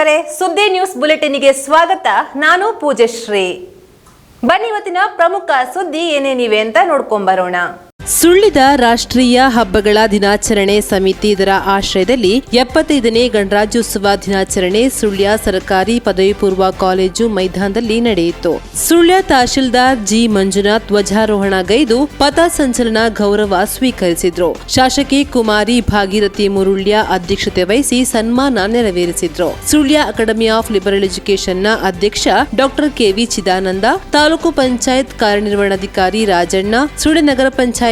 ವೀಕ್ಷಕರೇ ಸುದ್ದಿ ನ್ಯೂಸ್ ಬುಲೆಟಿನ್ಗೆ ಸ್ವಾಗತ. ನಾನು ಪೂಜಶ್ರೀ. ಬನ್ನಿ ಇವತ್ತಿನ ಪ್ರಮುಖ ಸುದ್ದಿ ಏನೇನಿವೆ ಅಂತ ನೋಡ್ಕೊಂಬರೋಣ. ಸುಳ್ಳಿದ ರಾಷ್ಟ್ರೀಯ ಹಬ್ಬಗಳ ದಿನಾಚರಣೆ ಸಮಿತಿ ಇದರ ಆಶ್ರಯದಲ್ಲಿ ಎಪ್ಪತ್ತೈದನೇ ಗಣರಾಜ್ಯೋತ್ಸವ ದಿನಾಚರಣೆ ಸುಳ್ಯ ಸರ್ಕಾರಿ ಪದವಿ ಪೂರ್ವ ಕಾಲೇಜು ಮೈದಾನದಲ್ಲಿ ನಡೆಯಿತು. ಸುಳ್ಯ ತಹಶೀಲ್ದಾರ್ ಜಿ ಮಂಜುನಾಥ್ ಧ್ವಜಾರೋಹಣ ಗೈದು ಪಥ ಪಥಸಂಚಲನ ಗೌರವ ಸ್ವೀಕರಿಸಿದ್ರು. ಶಾಸಕಿ ಕುಮಾರಿ ಭಾಗೀರಥಿ ಮುರುಳ್ಯ ಅಧ್ಯಕ್ಷತೆ ವಹಿಸಿ ಸನ್ಮಾನ ನೆರವೇರಿಸಿದ್ರು. ಸುಳ್ಯ ಅಕಾಡೆಮಿ ಆಫ್ ಲಿಬರಲ್ ಎಜುಕೇಷನ್ನ ಅಧ್ಯಕ್ಷ ಡಾಕ್ಟರ್ ಕೆವಿ ಚಿದಾನಂದ, ತಾಲೂಕು ಪಂಚಾಯತ್ ಕಾರ್ಯನಿರ್ವಹಣಾಧಿಕಾರಿ ರಾಜಣ್ಣ, ಸುಳ್ಯ ನಗರ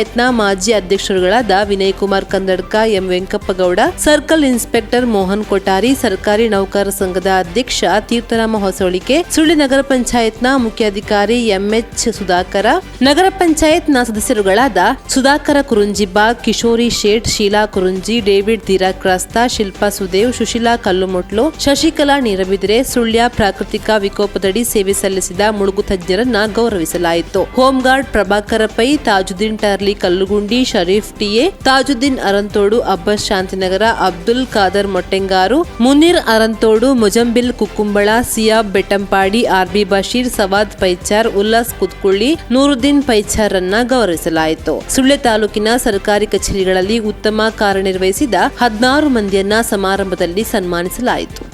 ಪಂಚಾಯತ್ನ ಮಾಜಿ ಅಧ್ಯಕ್ಷರುಗಳಾದ Vinay Kumar Kandadka, M. Venkappagowda, circle inspector Mohan Kothari, ಸರ್ಕಾರಿ ನೌಕರ ಸಂಘದ ಅಧ್ಯಕ್ಷ ತೀರ್ಥರಾಮ ಹೊಸಳಿಕೆ, ಸುಳ್ಳಿ ನಗರ ಪಂಚಾಯತ್ನ ಮುಖ್ಯಾಧಿಕಾರಿ ಎಂಎಚ್ ಸುಧಾಕರ, ನಗರ ಪಂಚಾಯತ್ನ ಸದಸ್ಯರುಗಳಾದ ಸುಧಾಕರ ಕುರುಂಜಿಬಾಗ್ ಕಿಶೋರಿ ಶೇಟ್, ಶೀಲಾ ಕುರುಂಜಿ, ಡೇವಿಡ್ ಧೀರಾಕ್ರಾಸ್ತ ಶಿಲ್ಪಾ ಸುದೇವ್, ಸುಶೀಲಾ ಕಲ್ಲುಮೊಟ್ಲು, ಶಶಿಕಲಾ ನೀರಬಿದ್ರೆ, ಸುಳ್ಯ ಪ್ರಾಕೃತಿಕ ವಿಕೋಪದಡಿ ಸೇವೆ ಸಲ್ಲಿಸಿದ ಮುಳುಗು ತಜ್ಞರನ್ನ ಗೌರವಿಸಲಾಯಿತು. Home guard Prabhakara Pai Tajuddin Turli Kallugundi, Sharif TA Tajuddin Aranthodu Abbas Shantinagar, Abdul Khader Mottengaru, Munir Aranthodu Mujambil Kukkumbala, Siyab Bettampady, RB Basheer, Sawad Paichar, Ullas Kuthkulli, Nooruddin Paichar ರನ್ನ ಗೌರವಿಸಲಾಯಿತು. ಸುಳ್ಯ ತಾಲೂಕಿನ ಸರ್ಕಾರಿ ಕಚೇರಿಗಳಲ್ಲಿ ಉತ್ತಮ ಕಾರ್ಯನಿರ್ವಹಿಸಿದ ಹದಿನಾರು ಮಂದಿಯನ್ನ ಸಮಾರಂಭದಲ್ಲಿ ಸನ್ಮಾನಿಸಲಾಯಿತು.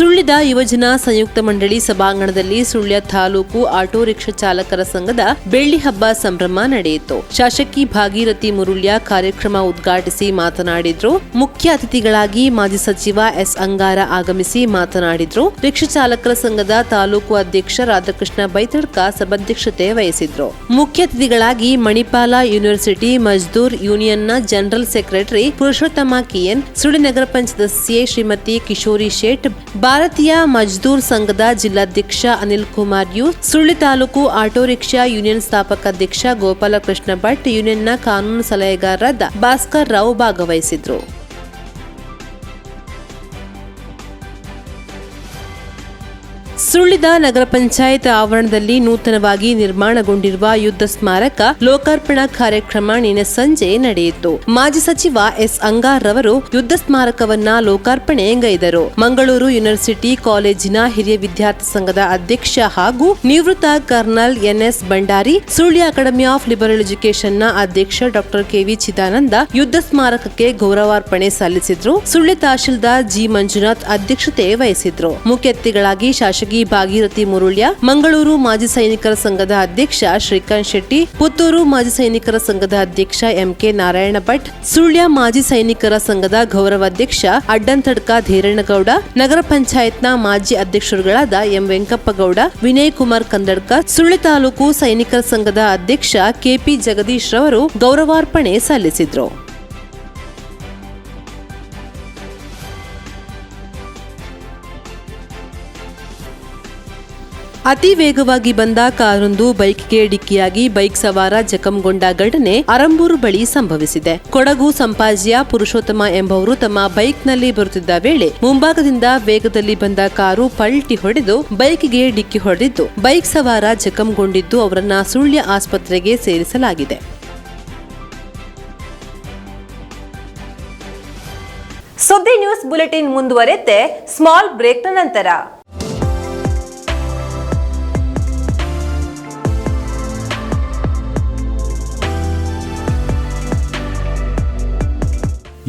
ಸುಳ್ಯದ ಯುವಜನ ಸಂಯುಕ್ತ ಮಂಡಳಿ ಸಭಾಂಗಣದಲ್ಲಿ ಸುಳ್ಯ ತಾಲೂಕು ಆಟೋ ರಿಕ್ಷಾ ಚಾಲಕರ ಸಂಘದ ಬೆಳ್ಳಿ ಹಬ್ಬ ಸಂಭ್ರಮ ನಡೆಯಿತು. ಶಾಸಕಿ ಭಾಗೀರಥಿ ಮುರುಳ್ಯ ಕಾರ್ಯಕ್ರಮ ಉದ್ಘಾಟಿಸಿ ಮಾತನಾಡಿದ್ರು. ಮುಖ್ಯ ಅತಿಥಿಗಳಾಗಿ ಮಾಜಿ ಸಚಿವ ಎಸ್ ಅಂಗಾರ ಆಗಮಿಸಿ ಮಾತನಾಡಿದ್ರು. ರಿಕ್ಷಾ ಚಾಲಕರ ಸಂಘದ ತಾಲೂಕು ಅಧ್ಯಕ್ಷ ರಾಧಾಕೃಷ್ಣ ಬೈತಡ್ಕ ಸಭಾಧ್ಯಕ್ಷತೆ ವಹಿಸಿದ್ರು. ಮುಖ್ಯ ಅತಿಥಿಗಳಾಗಿ ಮಣಿಪಾಲ ಯೂನಿವರ್ಸಿಟಿ ಮಜ್ದೂರ್ ಯೂನಿಯನ್ನ ಜನರಲ್ ಸೆಕ್ರೆಟರಿ ಪುರುಷೋತ್ತಮ ಕಿಯನ್ ಸುಳಿ ನಗರ ಪಂಚ ಸದಸ್ಯೆ ಶ್ರೀಮತಿ ಕಿಶೋರಿ ಶೇಟ್ ಭಾರತೀಯ ಮಜ್ದೂರ್ ಸಂಘದ ಜಿಲ್ಲಾಧ್ಯಕ್ಷ Anil Kumar U Sullia taluk auto rickshaw union ಸ್ಥಾಪಕ ಅಧ್ಯಕ್ಷ ಗೋಪಾಲಕೃಷ್ಣ ಭಟ್, ಯೂನಿಯನ್ನ ಕಾನೂನು ಸಲಹೆಗಾರರಾದ ಭಾಸ್ಕರ್ ರಾವ್ ಭಾಗವಹಿಸಿದ್ರು. ಸುಳ್ಳಿದ ನಗರ ಪಂಚಾಯತ್ ಆವರಣದಲ್ಲಿ ನೂತನವಾಗಿ ನಿರ್ಮಾಣಗೊಂಡಿರುವ ಯುದ್ಧ ಸ್ಮಾರಕ ಲೋಕಾರ್ಪಣಾ ಕಾರ್ಯಕ್ರಮ ನಿನ್ನೆ ಸಂಜೆ ನಡೆಯಿತು. ಮಾಜಿ ಸಚಿವ ಎಸ್ ಅಂಗಾರ್ ರವರು ಯುದ್ಧ ಸ್ಮಾರಕವನ್ನ ಲೋಕಾರ್ಪಣೆ ಗೈದರು ಮಂಗಳೂರು ಯೂನಿವರ್ಸಿಟಿ ಕಾಲೇಜಿನ ಹಿರಿಯ ವಿದ್ಯಾರ್ಥಿ ಸಂಘದ ಅಧ್ಯಕ್ಷ ಹಾಗೂ ನಿವೃತ್ತ colonel NS Bhandari, Sullia academy of liberal ಎಜುಕೇಷನ್ನ ಅಧ್ಯಕ್ಷ ಡಾಕ್ಟರ್ ಕೆವಿ ಚಿದಾನಂದ ಯುದ್ಧ ಸ್ಮಾರಕಕ್ಕೆ ಗೌರವಾರ್ಪಣೆ ಸಲ್ಲಿಸಿದ್ರು. ಸುಳ್ಯ ತಹಶೀಲ್ದಾರ್ ಜಿ ಮಂಜುನಾಥ್ ಅಧ್ಯಕ್ಷತೆ ವಹಿಸಿದ್ರು. ಮುಖ್ಯ ಅತಿಥಿಗಳಾಗಿ ಶಾಸಕಿ ಭಾಗೀರಥಿ ಮುರುಳ್ಯ, ಮಂಗಳೂರು ಮಾಜಿ ಸೈನಿಕರ ಸಂಘದ ಅಧ್ಯಕ್ಷ ಶ್ರೀಕಾಂತ್ ಶೆಟ್ಟಿ, ಪುತ್ತೂರು ಮಾಜಿ ಸೈನಿಕರ ಸಂಘದ ಅಧ್ಯಕ್ಷ ಎಂಕೆ ನಾರಾಯಣ ಭಟ್, ಸುಳ್ಯ ಮಾಜಿ ಸೈನಿಕರ ಸಂಘದ ಗೌರವಾಧ್ಯಕ್ಷ ಅಡ್ಡಂತಡ್ಕ ಧೀರೇಣಗೌಡ, ನಗರ ಪಂಚಾಯತ್ನ ಮಾಜಿ ಅಧ್ಯಕ್ಷರುಗಳಾದ ಎಂ ವೆಂಕಪ್ಪಗೌಡ, ವಿನಯ್ ಕುಮಾರ್ ಕಂದಡ್ಕ ಸುಳ್ಯ ತಾಲೂಕು ಸೈನಿಕರ ಸಂಘದ ಅಧ್ಯಕ್ಷ ಕೆಪಿ ಜಗದೀಶ್ ರವರು ಗೌರವಾರ್ಪಣೆ ಸಲ್ಲಿಸಿದ್ರು. ಅತಿ ವೇಗವಾಗಿ ಬಂದ ಕಾರೊಂದು ಬೈಕ್ಗೆ ಡಿಕ್ಕಿಯಾಗಿ ಬೈಕ್ ಸವಾರ ಜಖಂಗೊಂಡ ಘಟನೆ ಅರಂಬೂರು ಬಳಿ ಸಂಭವಿಸಿದೆ. ಕೊಡಗು ಸಂಪಾಜಿಯ ಪುರುಷೋತ್ತಮ ಎಂಬವರು ತಮ್ಮ ಬೈಕ್ನಲ್ಲಿ ಬರುತ್ತಿದ್ದ ವೇಳೆ ಮುಂಭಾಗದಿಂದ ವೇಗದಲ್ಲಿ ಬಂದ ಕಾರು ಪಲ್ಟಿ ಹೊಡೆದು ಬೈಕ್ಗೆ ಡಿಕ್ಕಿ ಹೊಡೆದಿದ್ದು ಬೈಕ್ ಸವಾರ ಜಖಂಗೊಂಡಿದ್ದು ಅವರನ್ನ ಸುಳ್ಯ ಆಸ್ಪತ್ರೆಗೆ ಸೇರಿಸಲಾಗಿದೆ. ಸುದ್ದಿ ನ್ಯೂಸ್ ಬುಲೆಟಿನ್ ಮುಂದುವರೆತೆ ಸ್ಮಾಲ್ ಬ್ರೇಕ್ನ ನಂತರ.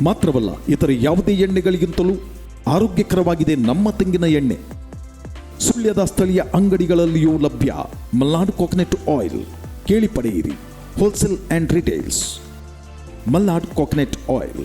ಮಾತ್ರವಲ್ಲ, ಇತರ ಯಾವುದೇ ಎಣ್ಣೆಗಳಿಗಿಂತಲೂ ಆರೋಗ್ಯಕರವಾಗಿದೆ ನಮ್ಮ ತೆಂಗಿನ ಎಣ್ಣೆ. ಸುಳ್ಯದ ಸ್ಥಳೀಯ ಅಂಗಡಿಗಳಲ್ಲಿಯೂ ಲಭ್ಯ. Malnadu coconut oil. ಕೇಳಿ ಪಡೆಯಿರಿ. Wholesale and retails Malnad coconut oil.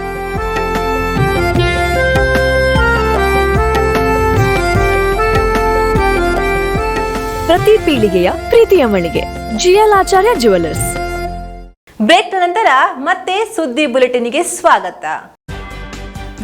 ಪ್ರತಿ ಪೀಳಿಗೆಯ ಪ್ರೀತಿಯ ಮಳಿಗೆ. ಜಿಎಲ್ ಆಚಾರ್ಯ ಜುವೆಲ್ಲರ್ಸ್ ಬ್ರೇಕ್ ನಂತರ ಮತ್ತೆ ಸುದ್ದಿ ಬುಲೆಟಿನ್ಗೆ ಸ್ವಾಗತ.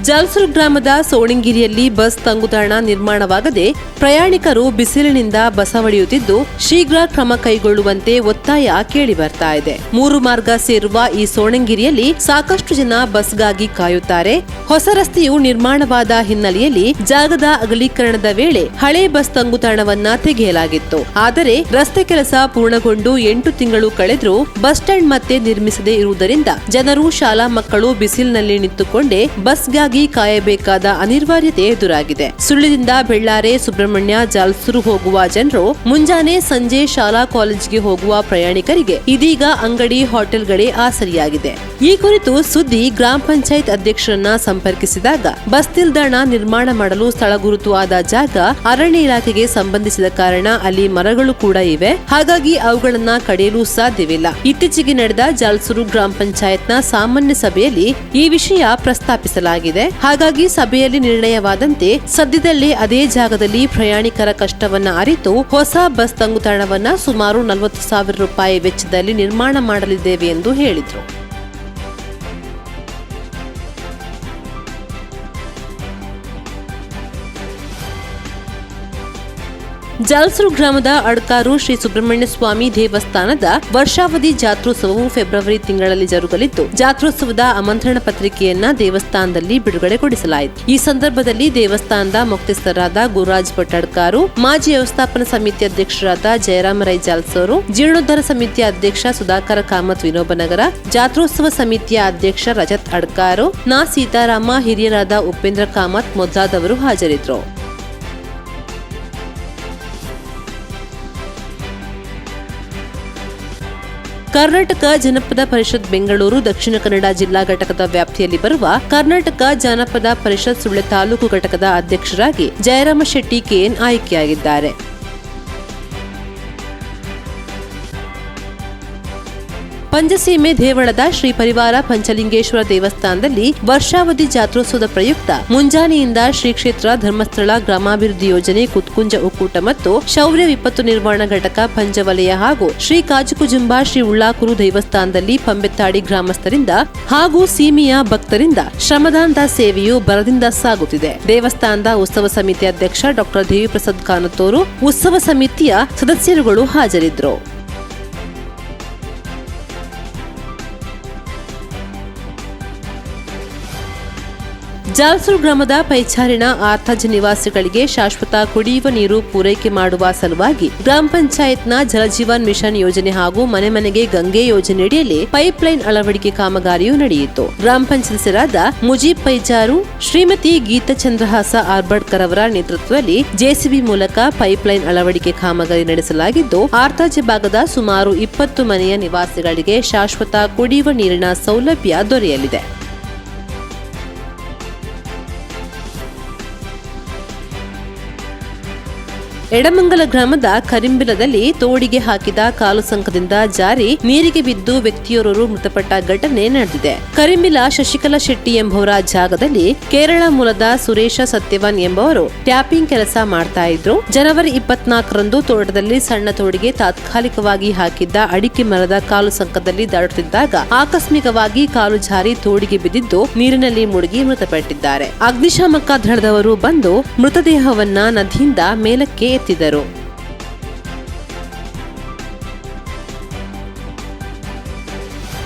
ಜಲ್ಸೂರು ಗ್ರಾಮದ ಸೋಣಿಂಗಿರಿಯಲ್ಲಿ ಬಸ್ ತಂಗುದಾಣ ನಿರ್ಮಾಣವಾಗದೆ ಪ್ರಯಾಣಿಕರು ಬಿಸಿಲಿನಿಂದ ಬಸವಳಿಯುತ್ತಿದ್ದು ಶೀಘ್ರ ಕ್ರಮ ಕೈಗೊಳ್ಳುವಂತೆ ಒತ್ತಾಯ ಕೇಳಿ ಬರ್ತಾ ಇದೆ. ಮೂರು ಮಾರ್ಗ ಸೇರುವ ಈ ಸೋಣಂಗಿರಿಯಲ್ಲಿ ಸಾಕಷ್ಟು ಜನ ಬಸ್ಗಾಗಿ ಕಾಯುತ್ತಾರೆ. ಹೊಸ ರಸ್ತೆಯು ನಿರ್ಮಾಣವಾದ ಹಿನ್ನೆಲೆಯಲ್ಲಿ ಜಾಗದ ಅಗಲೀಕರಣದ ವೇಳೆ ಹಳೆ ಬಸ್ ತಂಗುತಾಣವನ್ನ ತೆಗೆಯಲಾಗಿತ್ತು. ಆದರೆ ರಸ್ತೆ ಕೆಲಸ ಪೂರ್ಣಗೊಂಡು ಎಂಟು ತಿಂಗಳು ಕಳೆದರೂ ಬಸ್ ಸ್ಟ್ಯಾಂಡ್ ಮತ್ತೆ ನಿರ್ಮಿಸದೇ ಇರುವುದರಿಂದ ಜನರು, ಶಾಲಾ ಮಕ್ಕಳು ಬಿಸಿಲಿನಲ್ಲಿ ನಿಂತುಕೊಂಡೇ ಬಸ್ಗಾಗಿ ಕಾಯಬೇಕಾದ ಅನಿವಾರ್ಯತೆ ಎದುರಾಗಿದೆ. ಸುಳ್ಳಿನಿಂದ ಬೆಳ್ಳಾರೆ, ಸುಬ್ರಹ್ಮಣ್ಯ, ಜಾಲ್ಸೂರು ಹೋಗುವ ಜನರು ಮುಂಜಾನೆ ಸಂಜೆ ಶಾಲಾ ಕಾಲೇಜಿಗೆ ಹೋಗುವ ಪ್ರಯಾಣಿಕರಿಗೆ ಇದೀಗ ಅಂಗಡಿ, ಹೋಟೆಲ್ಗಳೇ ಆಸರಿಯಾಗಿದೆ. ಈ ಕುರಿತು ಸುದ್ದಿ ಗ್ರಾಮ ಪಂಚಾಯತ್ ಅಧ್ಯಕ್ಷರನ್ನ ಸಂಪರ್ಕಿಸಿದಾಗ ಬಸ್ ನಿಲ್ದಾಣ ನಿರ್ಮಾಣ ಮಾಡಲು ಸ್ಥಳ ಗುರುತು ಆದ ಜಾಗ ಅರಣ್ಯ ಇಲಾಖೆಗೆ ಸಂಬಂಧಿಸಿದ ಕಾರಣ ಅಲ್ಲಿ ಮರಗಳು ಕೂಡ ಇವೆ. ಹಾಗಾಗಿ ಅವುಗಳನ್ನ ಕಡಿಯಲು ಸಾಧ್ಯವಿಲ್ಲ. ಇತ್ತೀಚೆಗೆ ನಡೆದ ಜಾಲ್ಸೂರು ಗ್ರಾಮ ಪಂಚಾಯತ್ನ ಸಾಮಾನ್ಯ ಸಭೆಯಲ್ಲಿ ಈ ವಿಷಯ ಪ್ರಸ್ತಾಪಿಸಲಾಗಿದೆ. ಹಾಗಾಗಿ ಸಭೆಯಲ್ಲಿ ನಿರ್ಣಯವಾದಂತೆ ಸದ್ಯದಲ್ಲೇ ಅದೇ ಜಾಗದಲ್ಲಿ ಪ್ರಯಾಣಿಕರ ಕಷ್ಟವನ್ನ ಅರಿತು ಹೊಸ ಬಸ್ ತಂಗುತಾಣವನ್ನ ಸುಮಾರು ನಲವತ್ತು ಸಾವಿರ ರೂಪಾಯಿ ವೆಚ್ಚದಲ್ಲಿ ನಿರ್ಮಾಣ ಮಾಡಲಿದ್ದೇವೆ ಎಂದು ಹೇಳಿದ್ರು. ಜಾಲ್ಸೂರು ಗ್ರಾಮದ ಅಡ್ಕಾರು ಶ್ರೀ ಸುಬ್ರಹ್ಮಣ್ಯ ಸ್ವಾಮಿ ದೇವಸ್ಥಾನದ ವರ್ಷಾವಧಿ ಜಾತ್ರೋತ್ಸವವು ಫೆಬ್ರವರಿ ತಿಂಗಳಲ್ಲಿ ಜರುಗಲಿದ್ದು, ಜಾತ್ರೋತ್ಸವದ ಆಮಂತ್ರಣ ಪತ್ರಿಕೆಯನ್ನ ದೇವಸ್ಥಾನದಲ್ಲಿ ಬಿಡುಗಡೆಗೊಳಿಸಲಾಯಿತು. ಈ ಸಂದರ್ಭದಲ್ಲಿ ದೇವಸ್ಥಾನದ ಮುಖ್ಯಸ್ಥರಾದ ಗುರುರಾಜ್ ಭಟ್ ಅಡ್ಕಾರು ಮಾಜಿ ವ್ಯವಸ್ಥಾಪನಾ ಸಮಿತಿ ಅಧ್ಯಕ್ಷರಾದ ಜಯರಾಮ ರೈ ಜಾಲ್ಸೋರು ಜೀರ್ಣೋದ್ಧಾರ ಸಮಿತಿಯ ಅಧ್ಯಕ್ಷ ಸುಧಾಕರ ಕಾಮತ್ ವಿನೋಬನಗರ, ಜಾತ್ರೋತ್ಸವ ಸಮಿತಿಯ ಅಧ್ಯಕ್ಷ ರಜತ್ ಅಡ್ಕಾರು, ನಾ ಸೀತಾರಾಮ, ಹಿರಿಯರಾದ ಉಪೇಂದ್ರ ಕಾಮತ್ ಮೊದಲಾದವರು ಹಾಜರಿದ್ದರು. ಕರ್ನಾಟಕ ಜನಪದ ಪರಿಷತ್ ಬೆಂಗಳೂರು, ದಕ್ಷಿಣ ಕನ್ನಡ ಜಿಲ್ಲಾ ಘಟಕದ ವ್ಯಾಪ್ತಿಯಲ್ಲಿ ಬರುವ ಕರ್ನಾಟಕ ಜನಪದ ಪರಿಷತ್ ಸುಳ್ಳೆ ತಾಲೂಕು ಘಟಕದ ಅಧ್ಯಕ್ಷರಾಗಿ ಜಯರಾಮ ಶೆಟ್ಟಿ ಕೆಎನ್ ಆಯ್ಕೆಯಾಗಿದ್ದಾರೆ. ಪಂಚಸೀಮೆ ದೇವಳದ ಶ್ರೀ ಪರಿವಾರ ಪಂಚಲಿಂಗೇಶ್ವರ ದೇವಸ್ಥಾನದಲ್ಲಿ ವರ್ಷಾವಧಿ ಜಾತ್ರೋತ್ಸವದ ಪ್ರಯುಕ್ತ ಮುಂಜಾನೆಯಿಂದ ಶ್ರೀ ಕ್ಷೇತ್ರ ಧರ್ಮಸ್ಥಳ ಗ್ರಾಮಾಭಿವೃದ್ಧಿ ಯೋಜನೆ ಕುತ್ಕುಂಜ ಒಕ್ಕೂಟ ಮತ್ತು ಶೌರ್ಯ ವಿಪತ್ತು ನಿರ್ವಹಣಾ ಘಟಕ ಪಂಜವಲಯ ಹಾಗೂ ಶ್ರೀ ಕಾಜುಕುಜುಂಬ ಶ್ರೀ ಉಳ್ಳಾಕುರು ದೇವಸ್ಥಾನದಲ್ಲಿ ಪಂಬೆತ್ತಾಡಿ ಗ್ರಾಮಸ್ಥರಿಂದ ಹಾಗೂ ಸೀಮೆಯ ಭಕ್ತರಿಂದ ಶ್ರಮದಾನದ ಸೇವೆಯು ಬರದಿಂದ ಸಾಗುತ್ತಿದೆ. ದೇವಸ್ಥಾನದ ಉತ್ಸವ ಸಮಿತಿ ಅಧ್ಯಕ್ಷ ಡಾಕ್ಟರ್ ದೇವಿಪ್ರಸಾದ್ ಕಾನತೂರು ಉತ್ಸವ ಸಮಿತಿಯ ಸದಸ್ಯರುಗಳು ಹಾಜರಿದ್ದರು. ಜಾಲ್ಸೂರು ಗ್ರಾಮದ ಪೈಚಾರಿನ ಆರ್ಥಜ ನಿವಾಸಿಗಳಿಗೆ ಶಾಶ್ವತ ಕುಡಿಯುವ ನೀರು ಪೂರೈಕೆ ಮಾಡುವ ಸಲುವಾಗಿ ಗ್ರಾಮ ಪಂಚಾಯತ್ನ ಜಲಜೀವನ್ ಮಿಷನ್ ಯೋಜನೆ ಹಾಗೂ ಮನೆ ಮನೆಗೆ ಗಂಗೆ ಯೋಜನೆಯಡಿಯಲ್ಲಿ ಪೈಪ್ಲೈನ್ ಅಳವಡಿಕೆ ಕಾಮಗಾರಿಯು ನಡೆಯಿತು. ಗ್ರಾಮ ಪಂಚಾಯತ್ ಮುಜೀಬ್ ಪೈಚಾರು ಶ್ರೀಮತಿ ಗೀತಾ ಚಂದ್ರಹಾಸ ಆರ್ಬಡ್ಕರ್ ಅವರ ನೇತೃತ್ವದಲ್ಲಿ ಜೆಸಿಬಿ ಮೂಲಕ ಪೈಪ್ಲೈನ್ ಅಳವಡಿಕೆ ಕಾಮಗಾರಿ ನಡೆಸಲಾಗಿದ್ದು ಆರ್ಥಜ್ ಭಾಗದ ಸುಮಾರು ಇಪ್ಪತ್ತು ಮನೆಯ ನಿವಾಸಿಗಳಿಗೆ ಶಾಶ್ವತ ಕುಡಿಯುವ ನೀರಿನ ಸೌಲಭ್ಯ ದೊರೆಯಲಿದೆ. ಎಡಮಂಗಲ ಗ್ರಾಮದ ಕರಿಂಬಿಲದಲ್ಲಿ ತೋಡಿಗೆ ಹಾಕಿದ ಕಾಲು ಸಂಕದಿಂದ ಜಾರಿ ನೀರಿಗೆ ಬಿದ್ದು ವ್ಯಕ್ತಿಯೋರ್ವರು ಮೃತಪಟ್ಟ ಘಟನೆ ನಡೆದಿದೆ. ಕರಿಂಬಿಲ ಶಶಿಕಲಾ ಶೆಟ್ಟಿ ಎಂಬುವರ ಜಾಗದಲ್ಲಿ ಕೇರಳ ಮೂಲದ ಸುರೇಶ ಸತ್ಯವಾನ್ ಎಂಬುವರು ಟ್ಯಾಪಿಂಗ್ ಕೆಲಸ ಮಾಡ್ತಾ ಇದ್ರು. ಜನವರಿ ಇಪ್ಪತ್ನಾಲ್ಕರಂದು ತೋಟದಲ್ಲಿ ಸಣ್ಣ ತೋಡಿಗೆ ತಾತ್ಕಾಲಿಕವಾಗಿ ಹಾಕಿದ್ದ ಅಡಿಕೆ ಮರದ ಕಾಲು ಸಂಕದಲ್ಲಿ ದಾಡುತ್ತಿದ್ದಾಗ ಆಕಸ್ಮಿಕವಾಗಿ ಕಾಲು ಜಾರಿ ತೋಡಿಗೆ ಬಿದ್ದಿದ್ದು ನೀರಿನಲ್ಲಿ ಮುಳುಗಿ ಮೃತಪಟ್ಟಿದ್ದಾರೆ. ಅಗ್ನಿಶಾಮಕ ದಳದವರು ಬಂದು ಮೃತದೇಹವನ್ನ ನದಿಯಿಂದ ಮೇಲಕ್ಕೆ ಎತ್ತಿದರು.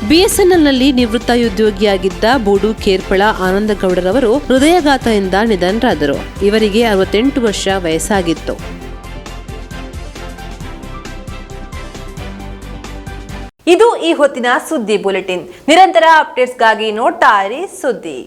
ಬಿಎಸ್ಎನ್ಎಲ್ನಲ್ಲಿ ನಿವೃತ್ತ ಉದ್ಯೋಗಿಯಾಗಿದ್ದ ಬೂಡು ಕೇರ್ಪಳ ಆನಂದಗೌಡರವರು ಹೃದಯಾಘಾತದಿಂದ ನಿಧನರಾದರು. ಇವರಿಗೆ ಅರವತ್ತೆಂಟು ವರ್ಷ ವಯಸ್ಸಾಗಿತ್ತು. ಇದು ಈ ಹೊತ್ತಿನ ಸುದ್ದಿ ಬುಲೆಟಿನ್. ನಿರಂತರ ಅಪ್ಡೇಟ್ಸ್ಗಾಗಿ ನೋಡ್ತಾ ಇರಿ ಸುದ್ದಿ.